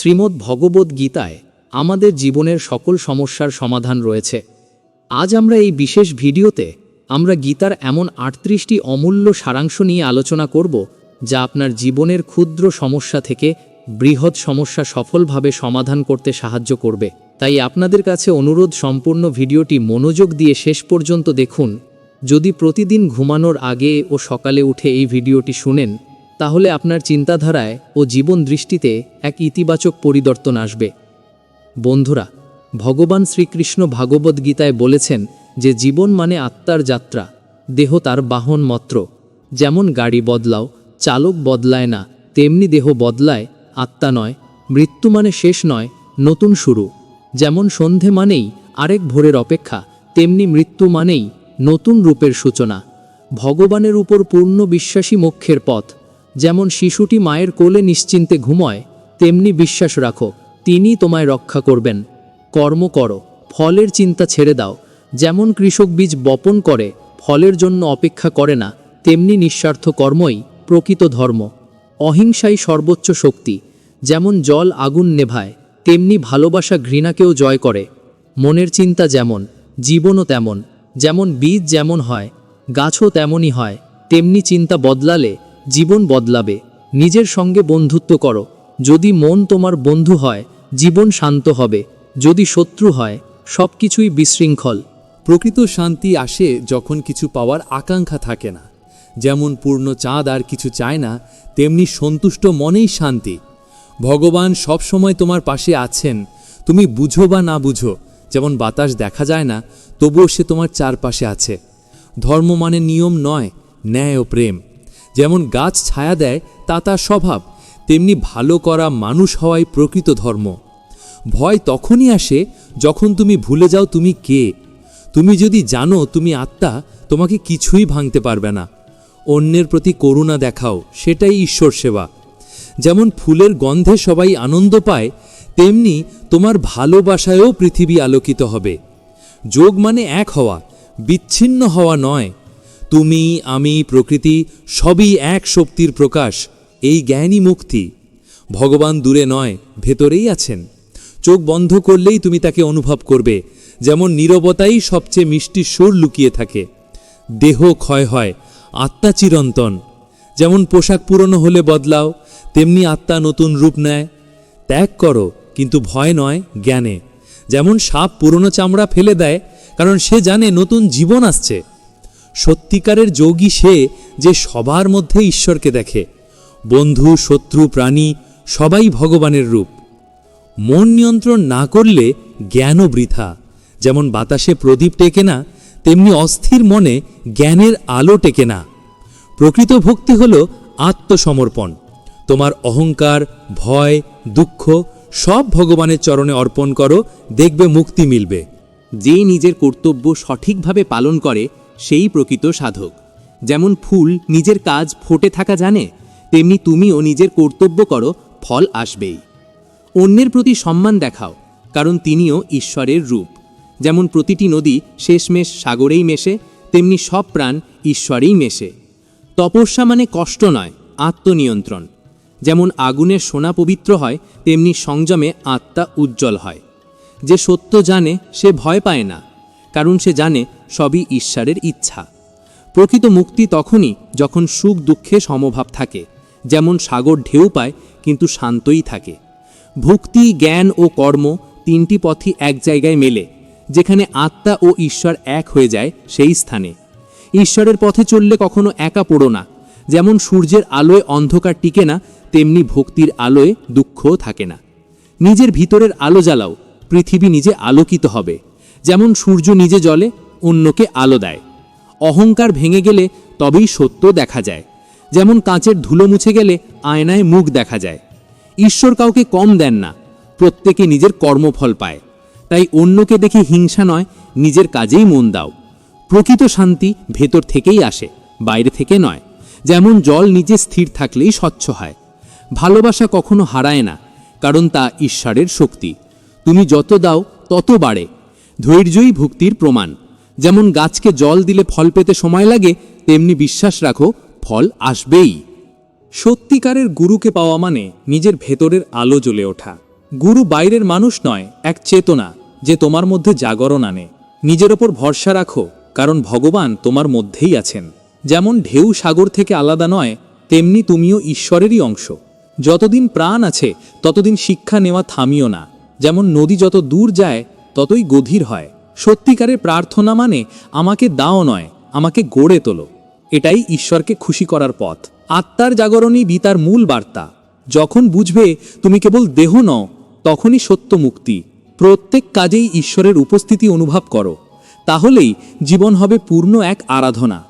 শ্রীমদ্ ভগবদ্ গীতায় আমাদের জীবনের সকল সমস্যার সমাধান রয়েছে। আজ আমরা এই বিশেষ ভিডিওতে আমরা গীতার এমন আটত্রিশটি অমূল্য সারাংশ নিয়ে আলোচনা করব, যা আপনার জীবনের ক্ষুদ্র সমস্যা থেকে বৃহৎ সমস্যা সফলভাবে সমাধান করতে সাহায্য করবে। তাই আপনাদের কাছে অনুরোধ, সম্পূর্ণ ভিডিওটি মনোযোগ দিয়ে শেষ পর্যন্ত দেখুন। যদি প্রতিদিন ঘুমানোর আগে ও সকালে উঠে এই ভিডিওটি শুনেন তাহলে আপনার চিন্তাধারায় ও জীবন দৃষ্টিতে এক ইতিবাচক পরিবর্তন আসবে। বন্ধুরা, ভগবান শ্রীকৃষ্ণ ভাগবত গীতায় বলেছেন যে জীবন মানে আত্মার যাত্রা, দেহ তার বাহন মাত্র। যেমন গাড়ি বদলাও, চালক বদলায় না, তেমনি দেহ বদলায়, আত্মা নয়, মৃত্যু মানে শেষ নয়, নতুন শুরু। যেমন সন্ধে মানেই আরেক ভোরের অপেক্ষা, তেমনি মৃত্যু মানেই নতুন রূপের সূচনা। ভগবানের উপর পূর্ণ বিশ্বাসী মোক্ষের পথ। যেমন শিশুটি মায়ের কোলে নিশ্চিন্তে ঘুময়, তেমনি বিশ্বাস রাখো তিনি তোমায় রক্ষা করবেন। কর্ম করো, ফলের চিন্তা ছেড়ে দাও, যেমন কৃষক বীজ বপন করে, ফলের জন্য অপেক্ষা করে না, তেমনি নিঃস্বার্থ কর্মই প্রকৃত ধর্ম। অহিংসাই সর্বোচ্চ শক্তি, যেমন জল আগুন নেভায়, তেমনি ভালোবাসা ঘৃণাকেও জয় করে। মনের চিন্তা যেমন, জীবনও তেমন, যেমন বীজ যেমন হয়, গাছও তেমনই হয়, তেমনি চিন্তা বদলালে জীবন বদলাবে। নিজের সঙ্গে বন্ধুত্ব করো। যদি মন তোমার বন্ধু হয়, জীবন শান্ত হবে। যদি শত্রু হয় সব কিছুই বিশৃঙ্খল। প্রকৃত শান্তি আসে যখন কিছু পাওয়ার আকাঙ্ক্ষা থাকে না। যেমন পূর্ণ চাঁদ আর কিছু চায় না, তেমনি সন্তুষ্ট মনেই শান্তি। ভগবান সব সময় তোমার পাশে আছেন। তুমি বুঝো বা না বুঝো, যেমন বাতাস দেখা যায় না, তবুও সে তোমার চারপাশে আছে। ধর্ম মানে নিয়ম নয়, ন্যায় ও প্রেম। যেমন গাছ ছায়া দেয়, তা তার স্বভাব। তেমনি ভালো করা মানুষ হওয়াই প্রকৃত ধর্ম। ভয় তখনই আসে যখন তুমি ভুলে যাও তুমি কে। তুমি যদি জানো তুমি আত্মা, তোমাকে কিছুই ভাঙতে পারবে না। অন্যের প্রতি করুণা দেখাও, সেটাই ঈশ্বর সেবা। যেমন ফুলের গন্ধে সবাই আনন্দ পায়, তেমনি তোমার ভালোবাসায়ও পৃথিবী আলোকিত হবে। যোগ মানে এক হওয়া, বিচ্ছিন্ন হওয়া নয়। তুমি, আমি, প্রকৃতি, সবই এক শক্তির প্রকাশ, এই জ্ঞানই মুক্তি। ভগবান দূরে নয়, ভেতরেই আছেন। চোখ বন্ধ করলেই তুমি তাকে অনুভব করবে, যেমন নীরবতাই সবচেয়ে মিষ্টি সুর লুকিয়ে থাকে। দেহ ক্ষয় হয়, আত্মা চিরন্তন। যেমন পোশাক পুরনো হলে বদলাও, তেমনি আত্মা নতুন রূপ নেয়। ত্যাগ করো, কিন্তু ভয় নয় জ্ঞানে। যেমন সাপ পুরনো চামড়া ফেলে দেয়, কারণ সে জানে নতুন জীবন আসছে। সত্যিকারের যোগী সে যে সবার মধ্যে ঈশ্বরকে দেখে। বন্ধু, শত্রু, প্রাণী, সবাই ভগবানের রূপ। মন নিয়ন্ত্রণ না করলে জ্ঞানও বৃথা। যেমন বাতাসে প্রদীপ টেকে না, তেমনি অস্থির মনে জ্ঞানের আলো টেকে না। প্রকৃত ভক্তি হল আত্মসমর্পণ। তোমার অহংকার, ভয়, দুঃখ সব ভগবানের চরণে অর্পণ করো, দেখবে মুক্তি মিলবে। যে নিজের কর্তব্য সঠিকভাবে পালন করে সেই প্রকৃত সাধক। যেমন ফুল নিজের কাজ ফোটে থাকা জানে, তেমনি তুমিও নিজের কর্তব্য করো, ফল আসবেই। অন্যের প্রতি সম্মান দেখাও, কারণ তিনিও ঈশ্বরের রূপ। যেমন প্রতিটি নদী শেষমেশ সাগরেই মেশে, তেমনি সব প্রাণ ঈশ্বরেই মেশে। তপস্যা মানে কষ্ট নয়, আত্মনিয়ন্ত্রণ। যেমন আগুনের সোনা পবিত্র হয়, তেমনি সংযমে আত্মা উজ্জ্বল হয়। যে সত্য জানে, সে ভয় পায় না, কারণ সে জানে সবই ঈশ্বরের ইচ্ছা। প্রকৃত মুক্তি তখনই যখন সুখ দুঃখে সমভাব থাকে, যেমন সাগর ঢেউ পায় কিন্তু শান্তই থাকে। ভক্তি, জ্ঞান ও কর্ম তিনটি পথই এক জায়গায় মেলে, যেখানে আত্মা ও ঈশ্বর এক হয়ে যায় সেই স্থানে। ঈশ্বরের পথে চললে কখনো একা পড়ো না, যেমন সূর্যের আলোয় অন্ধকার টিকে না, তেমনি ভক্তির আলোয় দুঃখও থাকে না। নিজের ভিতরের আলো জ্বালাও, পৃথিবী নিজে আলোকিত হবে, যেমন সূর্য নিজে জলে অন্যকে আলো দেয়। অহংকার ভেঙে গেলে তবেই সত্য দেখা যায়। যেমন কাঁচের ধুলো মুছে গেলে আয়নায় মুখ দেখা যায়। ঈশ্বর কাউকে কম দেন না, প্রত্যেকে নিজের কর্মফল পায়। তাই অন্যকে দেখে হিংসা নয়, নিজের কাজেই মন দাও। প্রকৃত শান্তি ভেতর থেকেই আসে, বাইরে থেকে নয়। যেমন জল নিজে স্থির থাকলেই স্বচ্ছ হয়। ভালোবাসা কখনো হারায় না, কারণ তা ঈশ্বরের শক্তি। তুমি যত দাও, তত বাড়ে। ধৈর্যই ভক্তির প্রমাণ। যেমন গাছকে জল দিলে ফল পেতে সময় লাগে, তেমনি বিশ্বাস রাখো, ফল আসবেই। সত্যিকারের গুরুকে পাওয়া মানে নিজের ভেতরের আলো জ্বলে ওঠা। গুরু বাইরের মানুষ নয়, এক চেতনা, যে তোমার মধ্যে জাগরণ আনে। নিজের ওপর ভরসা রাখো, কারণ ভগবান তোমার মধ্যেই আছেন। যেমন ঢেউ সাগর থেকে আলাদা নয়, তেমনি তুমিও ঈশ্বরেরই অংশ। যতদিন প্রাণ আছে, ততদিন শিক্ষা নেওয়া থামিও না। যেমন নদী যত দূর যায়, ততই গভীর হয়। সত্যিকারের প্রার্থনা মানে আমাকে দাও নয়, আমাকে গড়ে তোলো। এটাই ঈশ্বরকে খুশি করার পথ। আত্মার জাগরণই গীতার মূল বার্তা। যখন বুঝবে তুমি কেবল দেহ নও, তখনই সত্য মুক্তি। প্রত্যেক কাজেই ঈশ্বরের উপস্থিতি অনুভব করো। তাহলেই জীবন হবে পূর্ণ এক আরাধনা।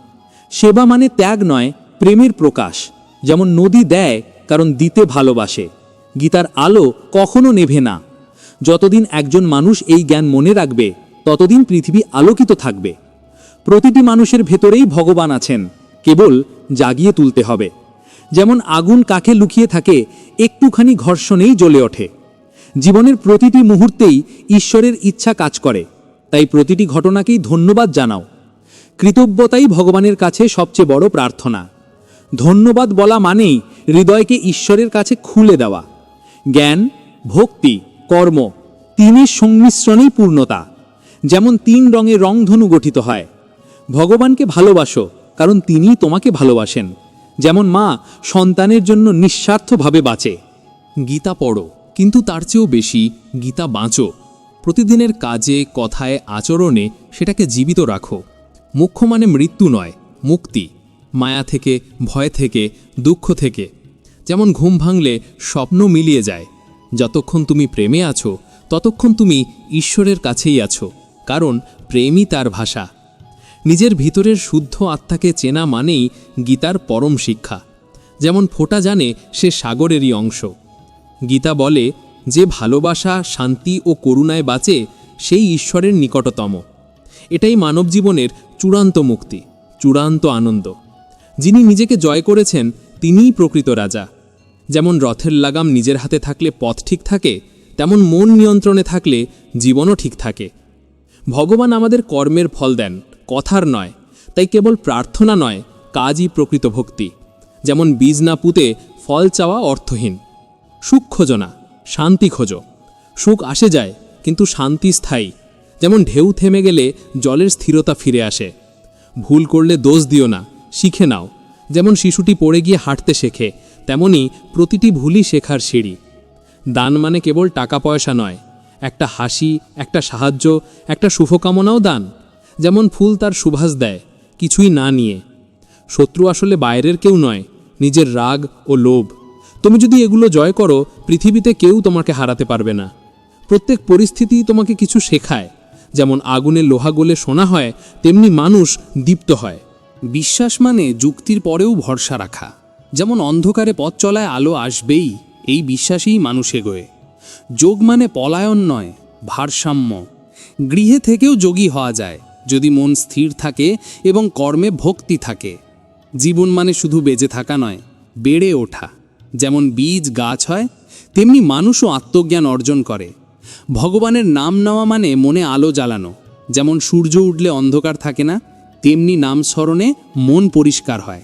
সেবা মানে ত্যাগ নয়, প্রেমের প্রকাশ। যেমন নদী দেয়, কারণ দিতে ভালোবাসে। গীতার আলো কখনো নেভে না। যতদিন একজন মানুষ এই জ্ঞান মনে রাখবে ততদিন পৃথিবী আলোকিত থাকবে। প্রতিটি মানুষের ভেতরেই ভগবান আছেন, কেবল জাগিয়ে তুলতে হবে। যেমন আগুন কাকে লুকিয়ে থাকে, একটুখানি ঘর্ষণেই জ্বলে ওঠে। জীবনের প্রতিটি মুহূর্তেই ঈশ্বরের ইচ্ছা কাজ করে, তাই প্রতিটি ঘটনাকেই ধন্যবাদ জানাও। কৃতজ্ঞতাই ভগবানের কাছে সবচেয়ে বড় প্রার্থনা। ধন্যবাদ বলা মানেই হৃদয়কে ঈশ্বরের কাছে খুলে দেওয়া। জ্ঞান, ভক্তি, কর্ম, তিনের সংমিশ্রণেই পূর্ণতা। যেমন তিন রঙের রংধনু গঠিত হয়। ভগবানকে ভালোবাসো, কারণ তিনিই তোমাকে ভালোবাসেন। যেমন মা সন্তানের জন্য নিঃস্বার্থভাবে বাঁচে। গীতা পড়ো, কিন্তু তার চেয়েও বেশি গীতা বাঁচো। প্রতিদিনের কাজে, কথায়, আচরণে সেটাকে জীবিত রাখো। মুখ্য মানে মৃত্যু নয়, মুক্তি। মায়া থেকে, ভয় থেকে, দুঃখ থেকে। যেমন ঘুম ভাঙলে স্বপ্ন মিলিয়ে যায়। যতক্ষণ তুমি প্রেমে আছো, ততক্ষণ তুমি ঈশ্বরের কাছেই আছো। কারণ প্রেমই তার ভাষা। নিজের ভিতরের শুদ্ধ আত্মাকে চেনা মানেই গীতার পরম শিক্ষা। যেমন ফোঁটা জানে সে সাগরেরই অংশ। গীতা বলে, যে ভালোবাসা, শান্তি ও করুণায় বাঁচে, সেই ঈশ্বরের নিকটতম। এটাই মানব জীবনের চূড়ান্ত মুক্তি, চূড়ান্ত আনন্দ। যিনি নিজেকে জয় করেছেন, তিনিই প্রকৃত রাজা। যেমন রথের লাগাম নিজের হাতে থাকলে পথ ঠিক থাকে, তেমন মন নিয়ন্ত্রণে থাকলে জীবনও ঠিক থাকে। ভগবান আমাদের কর্মের ফল দেন, কথার নয়, তাই কেবল প্রার্থনা নয়, কাজই প্রকৃত ভক্তি। যেমন বীজ না পুঁতে ফল চাওয়া অর্থহীন। সুখ খোঁজো না, শান্তি খোঁজো। সুখ আসে যায়, কিন্তু শান্তি স্থায়ী। যেমন ঢেউ থেমে গেলে জলের স্থিরতা ফিরে আসে। ভুল করলে দোষ দিও না, শিখে নাও। যেমন শিশুটি পড়ে গিয়ে হাঁটতে শেখে, তেমনি প্রতিটি ভুলই শেখার সিঁড়ি। দান মানে কেবল টাকা পয়সা নয় একটা হাসি, একটা সাহায্য, একটা শুভকামনাও দান। যেমন ফুল তার সুভাষ দেয়, কিছুই না নিয়ে। শত্রু আসলে বাইরের কেউ নয়, নিজের রাগ ও লোভ। তুমি যদি এগুলো জয় করো, পৃথিবীতে কেউ তোমাকে হারাতে পারবে না। প্রত্যেক পরিস্থিতি তোমাকে কিছু শেখায়। যেমন আগুনে লোহা গলে শোনা হয়, তেমনি মানুষ দীপ্ত হয়। বিশ্বাস মানে যুক্তির পরেও ভরসা রাখা। যেমন অন্ধকারে পথ চলায় আলো আসবেই, এই বিশ্বাসেই মানুষ এগোয়। যোগ মানে পলায়ন নয়, ভারসাম্য। গৃহে থেকেও যোগী হওয়া যায়, যদি মন স্থির থাকে এবং কর্মে ভক্তি থাকে। জীবন মানে শুধু বেঁচে থাকা নয়, বেড়ে ওঠা। যেমন বীজ, গাছ হয়, তেমনি মানুষও আত্মজ্ঞান অর্জন করে। ভগবানের নাম নেওয়া মানে মনে আলো জ্বালানো। যেমন সূর্য উঠলে অন্ধকার থাকে না, তেমনি নাম স্মরণে মন পরিষ্কার হয়।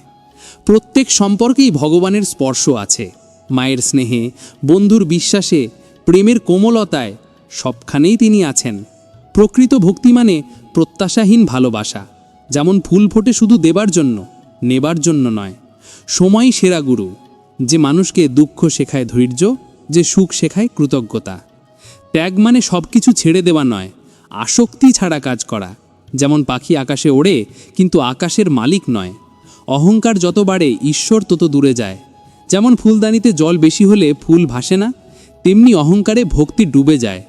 প্রত্যেক সম্পর্কেই ভগবানের স্পর্শ আছে। মায়ের স্নেহে, বন্ধুর বিশ্বাসে প্রেমের কোমলতায় সবখানেই তিনি আছেন। প্রকৃত ভক্তি মানে প্রত্যাশাহীন ভালোবাসা, যেমন ফুল ফোটে শুধু দেবার জন্য, নেবার জন্য নয়। সময় সেরা গুরু, যে মানুষকে দুঃখ শেখায় ধৈর্য, যে সুখ শেখায় কৃতজ্ঞতা। ত্যাগ মানে সব কিছু ছেড়ে দেওয়া নয়, আসক্তি ছাড়া কাজ করা, যেমন পাখি আকাশে ওড়ে, কিন্তু আকাশের মালিক নয়। অহংকার যত বাড়ে, ঈশ্বর তত দূরে যায়। যেমন ফুলদানিতে জল বেশি হলে ফুল ভাসে না তেমনি অহংকারে ভক্তি ডুবে যায়।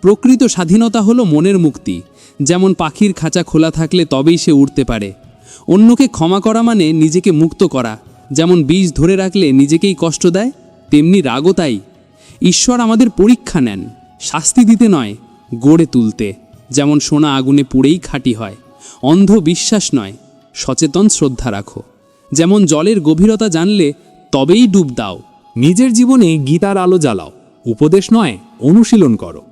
প্রকৃত স্বাধীনতা হলো মনের মুক্তি। যেমন পাখির খাঁচা খোলা থাকলে তবেই সে উড়তে পারে। অন্যকে ক্ষমা করা মানে নিজেকে মুক্ত করা। যেমন বীজ ধরে রাখলে নিজেকেই কষ্ট দেয়, তেমনি রাগও তাই। ঈশ্বর আমাদের পরীক্ষা নেন, শাস্তি দিতে নয়, গড়ে তুলতে। যেমন সোনা আগুনে পুড়েই খাঁটি হয়, অন্ধ বিশ্বাস নয়, সচেতন শ্রদ্ধা রাখো। যেমন জলের গভীরতা জানলে তবেই ডুব দাও, নিজের জীবনে গীতার আলো জ্বালাও। উপদেশ নয়, অনুশীলন করো।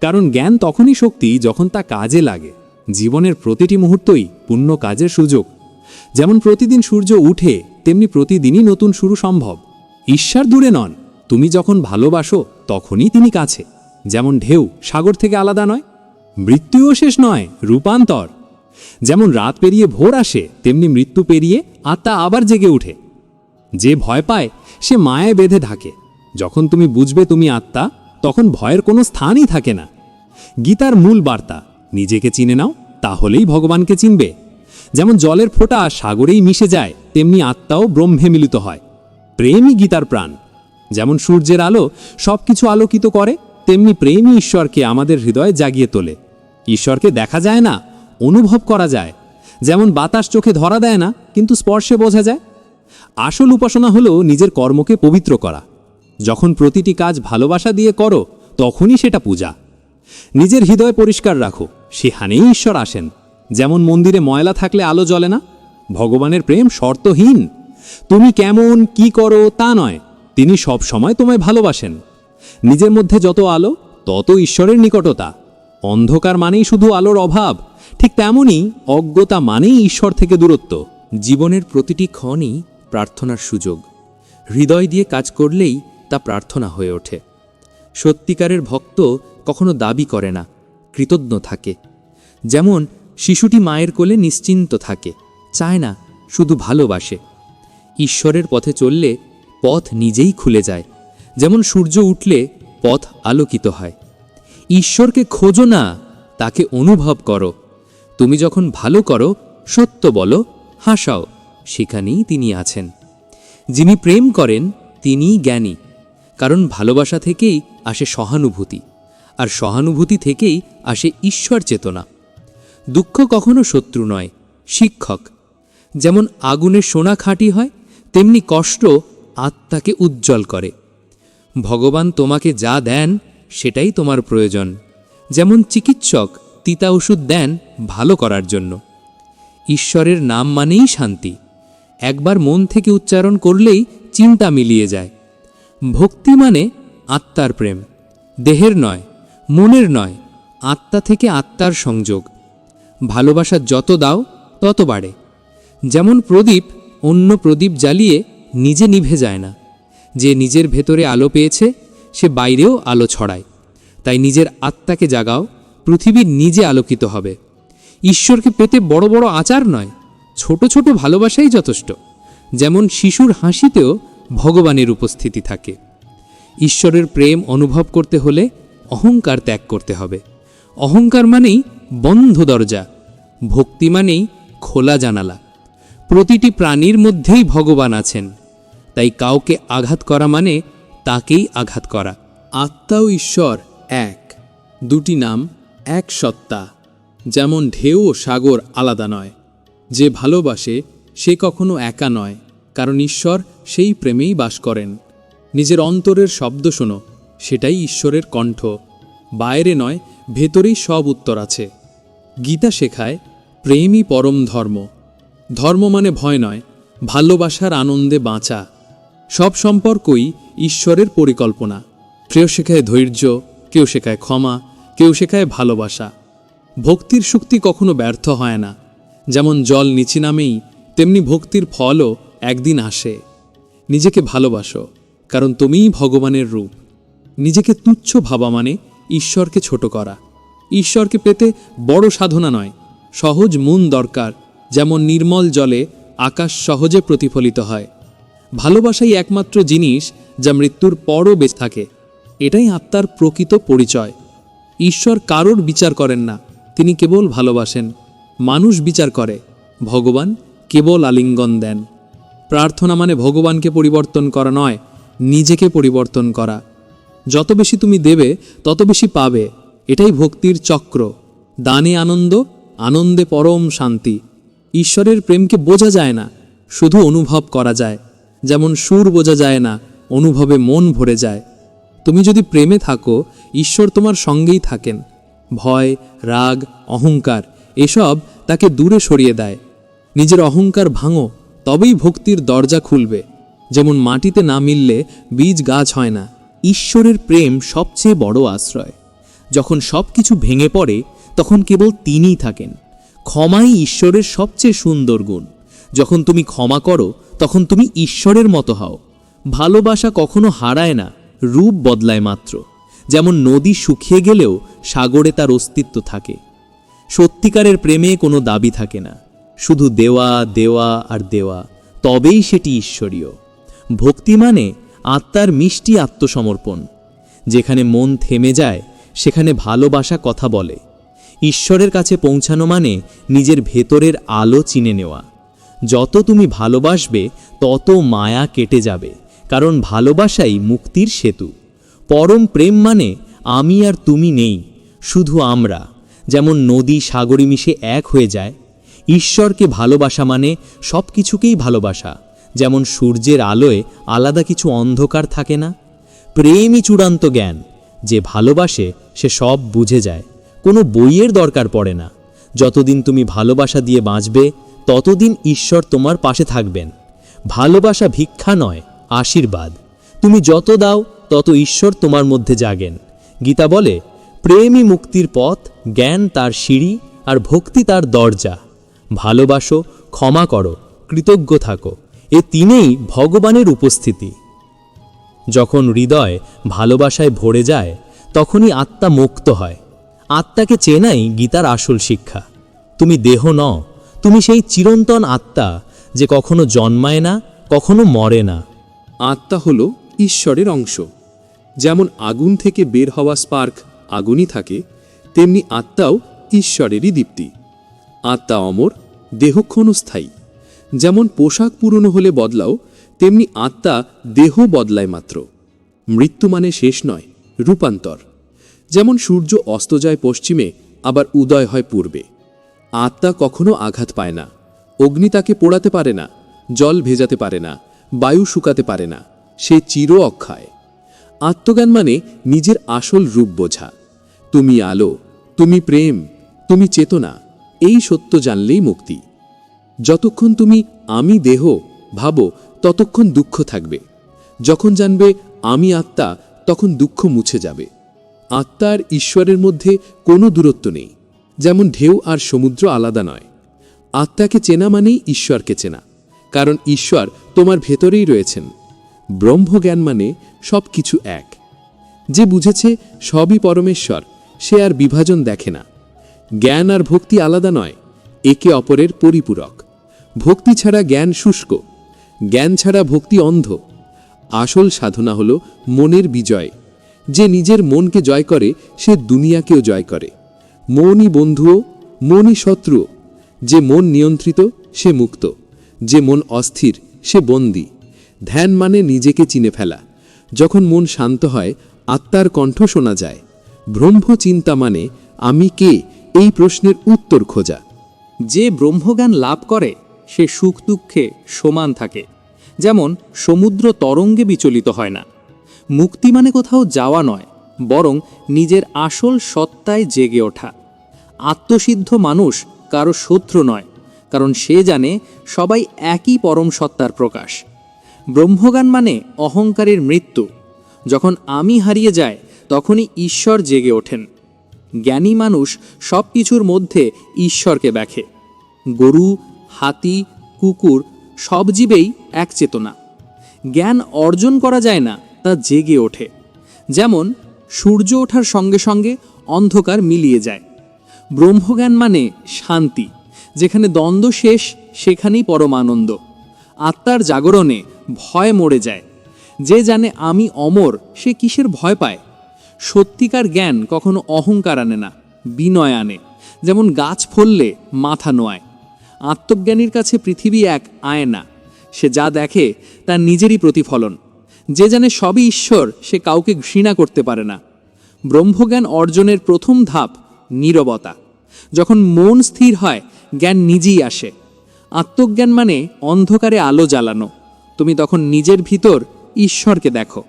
কারণ জ্ঞান তখনই শক্তি যখন তা কাজে লাগে। জীবনের প্রতিটি মুহূর্তই পূর্ণ কাজের সুযোগ। যেমন প্রতিদিন সূর্য উঠে, তেমনি প্রতিদিনই নতুন শুরু সম্ভব। ঈশ্বর দূরে নন, তুমি যখন ভালোবাসো, তখনই তিনি কাছে। যেমন ঢেউ সাগর থেকে আলাদা নয়, মৃত্যুও শেষ নয়, রূপান্তর। যেমন রাত পেরিয়ে ভোর আসে, তেমনি মৃত্যু পেরিয়ে আত্মা আবার জেগে ওঠে যে ভয় পায়, সে মায়ায় বেঁধে থাকে যখন তুমি বুঝবে তুমি আত্মা, তখন ভয়ের কোনো স্থানই থাকে না। গীতার মূল বার্তা, নিজেকে চিনে নাও, তাহলেই ভগবানকে চিনবে। যেমন জলের ফোঁটা সাগরেই মিশে যায়, তেমনি আত্মাও ব্রহ্মে মিলিত হয়। প্রেমই গীতার প্রাণ। যেমন সূর্যের আলো সব কিছু আলোকিত করে, তেমনি প্রেমই ঈশ্বরকে আমাদের হৃদয়ে জাগিয়ে তোলে। ঈশ্বরকে দেখা যায় না, অনুভব করা যায়। যেমন বাতাস চোখে ধরা দেয় না, কিন্তু স্পর্শে বোঝা যায়। আসল উপাসনা হলো নিজের কর্মকে পবিত্র করা। যখন প্রতিটি কাজ ভালোবাসা দিয়ে করো, তখনই সেটা পূজা। নিজের হৃদয় পরিষ্কার রাখো, সেখানেই ঈশ্বর আসেন। যেমন মন্দিরে ময়লা থাকলে আলো জ্বলে না, ভগবানের প্রেম শর্তহীন। তুমি কেমন, কি করো, তা নয়, তিনি সব সময় তোমায় ভালোবাসেন। নিজের মধ্যে যত আলো, তত ঈশ্বরের নিকটতা। অন্ধকার মানেই শুধু আলোর অভাব, ঠিক তেমনই অজ্ঞতা মানেই ঈশ্বর থেকে দূরত্ব। জীবনের প্রতিটি ক্ষণই প্রার্থনার সুযোগ। হৃদয় দিয়ে কাজ করলেই তা প্রার্থনা হয়ে ওঠে। সত্যিকারের ভক্ত কখনো দাবি করে না, কৃতজ্ঞ থাকে। যেমন, শিশুটি মায়ের কোলে নিশ্চিন্ত থাকে, চায় না, শুধু ভালোবাসে। ঈশ্বরের পথে চললে পথ নিজেই খুলে যায়। যেমন, সূর্য উঠলে পথ আলোকিত হয়। ঈশ্বরকে খোঁজো না, তাকে অনুভব করো। তুমি যখন ভালো করো, সত্য বলো, হাসাও, সেখানেই তিনি আছেন। যিনি প্রেম করেন, তিনিই জ্ঞানী। কারণ ভালোবাসা থেকেই আসে সহানুভূতি, আর সহানুভূতি থেকেই আসে ঈশ্বর চেতনা। দুঃখ কখনো শত্রু নয়, শিক্ষক। যেমন আগুনে সোনা খাঁটি হয়, তেমনি কষ্ট আত্মাকে উজ্জ্বল করে। ভগবান তোমাকে যা দেন, সেটাই তোমার প্রয়োজন। যেমন চিকিৎসক তিতা ওষুধ দেন ভালো করার জন্য। ঈশ্বরের নাম মানেই শান্তি। একবার মন থেকে উচ্চারণ করলেই চিন্তা মিলিয়ে যায়। ভক্তি মানে আত্মার প্রেম, দেহের নয়, মনের নয়, আত্মা থেকে আত্মার সংযোগ। ভালোবাসা যত দাও, তত বাড়ে। যেমন প্রদীপ, অন্য প্রদীপ জ্বালিয়ে নিজে নিভে যায় না। যে নিজের ভেতরে আলো পেয়েছে, সে বাইরেও আলো ছড়ায়। তাই নিজের আত্মাকে জাগাও, পৃথিবী নিজে আলোকিত হবে। ঈশ্বরকে পেতে বড় বড় আচার নয়, ছোট ছোট ভালোবাসাই যথেষ্ট। যেমন শিশুর হাসিতেও ভগবানের উপস্থিতি থাকে। ঈশ্বরের প্রেম অনুভব করতে হলে অহংকার ত্যাগ করতে হবে। অহংকার মানেই বন্ধ দরজা, ভক্তি মানেই খোলা জানালা। প্রতিটি প্রাণীর মধ্যেই ভগবান আছেন। তাই কাউকে আঘাত করা মানে তাকেই আঘাত করা। আত্মা ও ঈশ্বর এক। দুটি নাম, এক সত্তা। যেমন ঢেউ সাগর আলাদা নয়। যে ভালোবাসে, সে কখনো একা নয়। কারণ ঈশ্বর সেই প্রেমেই বাস করেন। নিজের অন্তরের শব্দ শোনো, সেটাই ঈশ্বরের কণ্ঠ। বাইরে নয়, ভেতরেই সব উত্তর আছে। গীতা শেখায়, প্রেমই পরম ধর্ম। ধর্ম মানে ভয় নয়, ভালোবাসার আনন্দে বাঁচা। সব সম্পর্কই ঈশ্বরের পরিকল্পনা। কেউ শেখায় ধৈর্য, কেউ শেখায় ক্ষমা, কেউ শেখায় ভালোবাসা। ভক্তির শক্তি কখনো ব্যর্থ হয় না। যেমন জল নিচে নামেই, তেমনি ভক্তির ফলও একদিন আসে। নিজেকে ভালোবাসো, কারণ তুমিই ভগবানের রূপ। নিজেকে তুচ্ছ ভাবা মানে ঈশ্বরকে ছোট করা। ঈশ্বরকে পেতে বড় সাধনা নয়, সহজ মন দরকার, যেমন নির্মল জলে আকাশ সহজে প্রতিফলিত হয়। ভালোবাসাই একমাত্র জিনিস যা মৃত্যুর পরও বেঁচে থাকে। এটাই আত্মার প্রকৃত পরিচয়। ঈশ্বর কারোর বিচার করেন না, তিনি কেবল ভালোবাসেন। মানুষ বিচার করে, ভগবান কেবল আলিঙ্গন দেন। প্রার্থনা মানে ভগবানকে পরিবর্তন করা নয়, নিজেকে পরিবর্তন করা। যত বেশি তুমি দেবে, তত বেশি পাবে। এটাই ভক্তির চক্র। দানে আনন্দ, আনন্দে পরম শান্তি। ঈশ্বরের প্রেমকে বোঝা যায় না, শুধু অনুভব করা যায়। যেমন সুর বোঝা যায় না, অনুভবে মন ভরে যায়। তুমি যদি প্রেমে থাকো, ঈশ্বর তোমার সঙ্গেই থাকেন। ভয়, রাগ, অহংকার, এসব তাকে দূরে সরিয়ে দেয়। নিজের অহংকার ভাঙো তবেই ভক্তির দরজা খুলবে। যেমন মাটিতে না মিললে বীজ গাছ হয় না। ঈশ্বরের প্রেম সবচেয়ে বড় আশ্রয়। যখন সব কিছু ভেঙে পড়ে, তখন কেবল তিনিই থাকেন। ক্ষমাই ঈশ্বরের সবচেয়ে সুন্দর গুণ। যখন তুমি ক্ষমা করো, তখন তুমি ঈশ্বরের মতো হও। ভালোবাসা কখনো হারায় না, রূপ বদলায় মাত্র। যেমন নদী শুকিয়ে গেলেও সাগরে তার অস্তিত্ব থাকে। সত্যিকারের প্রেমে কোনো দাবি থাকে না। শুধু দেওয়া দেওয়া আর দেওয়া, তবেই সেটি ঈশ্বরীয়। ভক্তি মানে আত্মার মিষ্টি আত্মসমর্পণ। যেখানে মন থেমে যায়, সেখানে ভালোবাসা কথা বলে। ঈশ্বরের কাছে পৌঁছানো মানে নিজের ভেতরের আলো চিনে নেওয়া। যত তুমি ভালোবাসবে, তত মায়া কেটে যাবে, কারণ ভালোবাসাই মুক্তির সেতু। পরম প্রেম মানে আমি আর তুমি নেই, শুধু আমরা। যেমন নদী সাগরী মিশে এক হয়ে যায় ঈশ্বরকে ভালোবাসা মানে সব কিছুকেই ভালোবাসা। যেমন সূর্যের আলোয় আলাদা কিছু অন্ধকার থাকে না। প্রেমই চূড়ান্ত জ্ঞান। যে ভালোবাসে, সে সব বুঝে যায়। কোনো বইয়ের দরকার পড়ে না। যতদিন তুমি ভালোবাসা দিয়ে বাঁচবে, ততদিন ঈশ্বর তোমার পাশে থাকবেন। ভালোবাসা ভিক্ষা নয়, আশীর্বাদ। তুমি যত দাও, তত ঈশ্বর তোমার মধ্যে জাগেন। গীতা বলে, প্রেমই মুক্তির পথ, জ্ঞান তার সিঁড়ি, আর ভক্তি তার দরজা। ভালোবাসো, ক্ষমা করো, কৃতজ্ঞ থাকো। এ তিনেই ভগবানের উপস্থিতি। যখন হৃদয় ভালোবাসায় ভরে যায়, তখনই আত্মা মুক্ত হয়। আত্মাকে চেনাই গীতার আসল শিক্ষা। তুমি দেহ ন তুমি সেই চিরন্তন আত্মা যে কখনো জন্মায় না, কখনো মরে না। আত্মা হল ঈশ্বরের অংশ। যেমন আগুন থেকে বের হওয়া স্পার্ক আগুনই থাকে, তেমনি আত্মাও ঈশ্বরেরই দীপ্তি। আত্মা অমর দেহ ক্ষণস্থায়ী যেমন পোশাক পুরনো হলে বদলাও, তেমনি আত্মা দেহ বদলায় মাত্র। মৃত্যু মানে শেষ নয়, রূপান্তর। যেমন সূর্য অস্ত যায় পশ্চিমে, আবার উদয় হয় পূর্বে। আত্মা কখনো আঘাত পায় না। অগ্নি তাকে পোড়াতে পারে না, জল ভেজাতে পারে না, বায়ু শুকাতে পারে না, সে চির অক্ষয়। আত্মজ্ঞান মানে নিজের আসল রূপ বোঝা। তুমি আলো, তুমি প্রেম, তুমি চেতনা এই সত্য জানলেই মুক্তি। যতক্ষণ তুমি আমি দেহ ভাবো, ততক্ষণ দুঃখ থাকবে। যখন জানবে আমি আত্মা, তখন দুঃখ মুছে যাবে। আত্মার ঈশ্বরের মধ্যে কোনো দূরত্ব নেই। যেমন ঢেউ আর সমুদ্র আলাদা নয়। আত্মাকে চেনা মানেই ঈশ্বরকে চেনা। কারণ ঈশ্বর তোমার ভেতরেই রয়েছেন। ব্রহ্মজ্ঞান মানে সব কিছু এক। যে বুঝেছে সবই পরমেশ্বর, সে আর বিভাজন দেখে না। জ্ঞান আর ভক্তি আলাদা নয়, একে অপরের পরিপূরক। ভক্তি ছাড়া জ্ঞান শুষ্ক, জ্ঞান ছাড়া ভক্তি অন্ধ। আসল সাধনা হল মনের বিজয়। যে নিজের মনকে জয় করে, সে দুনিয়াকেও জয় করে। মনই বন্ধুও, মনই শত্রুও। যে মন নিয়ন্ত্রিত, সে মুক্ত। যে মন অস্থির, সে বন্দী। ধ্যান মানে নিজেকে চিনে ফেলা। যখন মন শান্ত হয়, আত্মার কণ্ঠ শোনা যায়। ব্রহ্ম চিন্তা মানে আমি কে? এই প্রশ্নের উত্তর খোঁজা। যে ব্রহ্মজ্ঞান লাভ করে, সে সুখ দুঃখে সমান থাকে। যেমন, সমুদ্র তরঙ্গে বিচলিত হয় না। মুক্তি মানে কোথাও যাওয়া নয়, বরং নিজের আসল সত্তায় জেগে ওঠা। আত্মসিদ্ধ মানুষ কারও শত্রু নয়, কারণ সে জানে সবাই একই পরম সত্তার প্রকাশ। ব্রহ্মজ্ঞান মানে অহংকারের মৃত্যু। যখন আমি হারিয়ে যায় তখনই ঈশ্বর জেগে ওঠেন। জ্ঞানী মানুষ সব কিছুর মধ্যে ঈশ্বরকে দেখে। গরু, হাতি, কুকুর সব জীবেই এক চেতনা। জ্ঞান অর্জন করা যায় না, তা জেগে ওঠে। যেমন, সূর্য ওঠার সঙ্গে সঙ্গে অন্ধকার মিলিয়ে যায়। ব্রহ্মজ্ঞান মানে শান্তি, যেখানে দ্বন্দ্ব শেষ, সেখানেই পরমানন্দ। আত্মার জাগরণে ভয় মরে যায়। যে জানে আমি অমর, সে কিসের ভয় পায়? সত্যিকার জ্ঞান কখনো অহংকার আনে না, বিনয় আনে। যেমন গাছ ফললে মাথা নোয়ায়। আত্মজ্ঞানীর কাছে পৃথিবী এক আয়না। সে যা দেখে তার নিজেরই প্রতিফলন। যে জানে সবই ঈশ্বর, সে কাউকে ঘৃণা করতে পারে না। ব্রহ্মজ্ঞান অর্জনের প্রথম ধাপ নীরবতা। যখন মন স্থির হয়, জ্ঞান নিজেই আসে। আত্মজ্ঞান মানে অন্ধকারে আলো জ্বালানো। তুমি তখন নিজের ভিতর ঈশ্বরকে দেখো।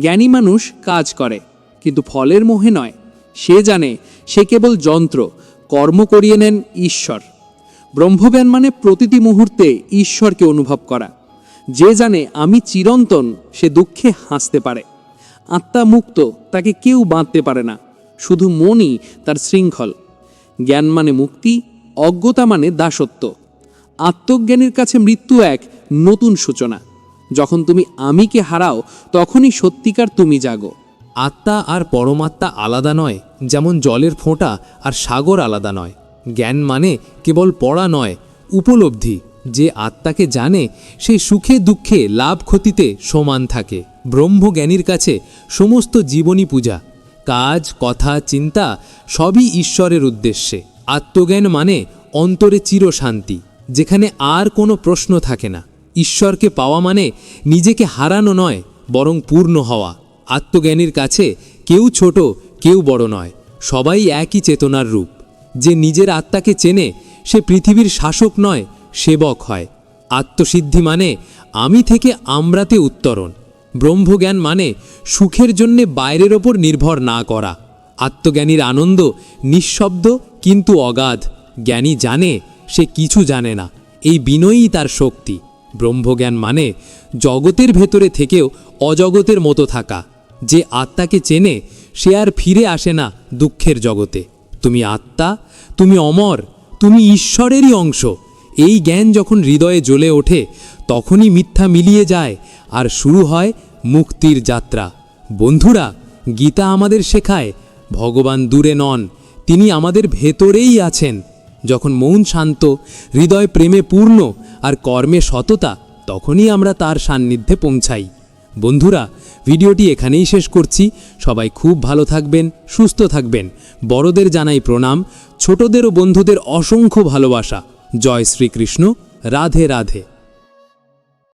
জ্ঞানী মানুষ কাজ করে। কিন্তু ফলের মোহে নয়। সে জানে, সে কেবল যন্ত্র, কর্ম করিয়ে নেন ঈশ্বর। ব্রহ্মজ্ঞান মানে প্রতিটি মুহূর্তে ঈশ্বরকে অনুভব করা। যে জানে, আমি চিরন্তন, সে দুঃখে হাসতে পারে। আত্মা মুক্ত, তাকে কেউ বাঁধতে পারে না। শুধু মনই তার শৃঙ্খল। জ্ঞান মানে মুক্তি, অজ্ঞতা মানে দাসত্ব। আত্মজ্ঞানীর কাছে মৃত্যু এক নতুন সূচনা। যখন তুমি আমিকে হারাও, তখনই সত্যিকার তুমি জাগো। আত্মা আর পরমাত্মা আলাদা নয়, যেমন জলের ফোঁটা আর সাগর আলাদা নয়। জ্ঞান মানে কেবল পড়া নয়, উপলব্ধি। যে আত্মাকে জানে, সে সুখে দুঃখে লাভ ক্ষতিতে সমান থাকে। ব্রহ্মজ্ঞানীর কাছে সমস্ত জীবনী পূজা। কাজ, কথা, চিন্তা সবই ঈশ্বরের উদ্দেশ্যে। আত্মজ্ঞান মানে অন্তরে চিরশান্তি, যেখানে আর কোনো প্রশ্ন থাকে না। ঈশ্বরকে পাওয়া মানে নিজেকে হারানো নয়, বরং পূর্ণ হওয়া। আত্মজ্ঞানীর কাছে কেউ ছোট, কেউ বড় নয়। সবাই একই চেতনার রূপ। যে নিজের আত্মাকে চেনে, সে পৃথিবীর শাসক নয়, সেবক হয়। আত্মসিদ্ধি মানে আমি থেকে আমরাতে উত্তরণ। ব্রহ্মজ্ঞান মানে সুখের জন্যে বাইরের ওপর নির্ভর না করা। আত্মজ্ঞানীর আনন্দ নিঃশব্দ কিন্তু অগাধ। জ্ঞানী জানে, সে কিছু জানে না। এই বিনয়ই তার শক্তি। ব্রহ্মজ্ঞান মানে জগতের ভেতরে থেকেও অজগতের মতো থাকা। যে আত্মাকে চেনে, সে আর ফিরে আসে না দুঃখের জগতে। তুমি আত্মা, তুমি অমর, তুমি ঈশ্বরেরই অংশ। এই জ্ঞান যখন হৃদয়ে জ্বলে ওঠে, তখনই মিথ্যা মিলিয়ে যায় আর শুরু হয় মুক্তির যাত্রা। বন্ধুরা, গীতা আমাদের শেখায়, ভগবান দূরে নন, তিনি আমাদের ভেতরেই আছেন। যখন মৌন শান্ত, হৃদয় প্রেমে পূর্ণ আর কর্মে সততা, তখনই আমরা তার সান্নিধ্যে পৌঁছাই। বন্ধুরা ভিডিওটি এখানেই শেষ করছি। সবাই খুব ভালো থাকবেন, সুস্থ থাকবেন। বড়দের জানাই প্রণাম, ছোটদের ও বন্ধুদের অসংখ্য ভালোবাসা। জয় শ্রীকৃষ্ণ। রাধে রাধে।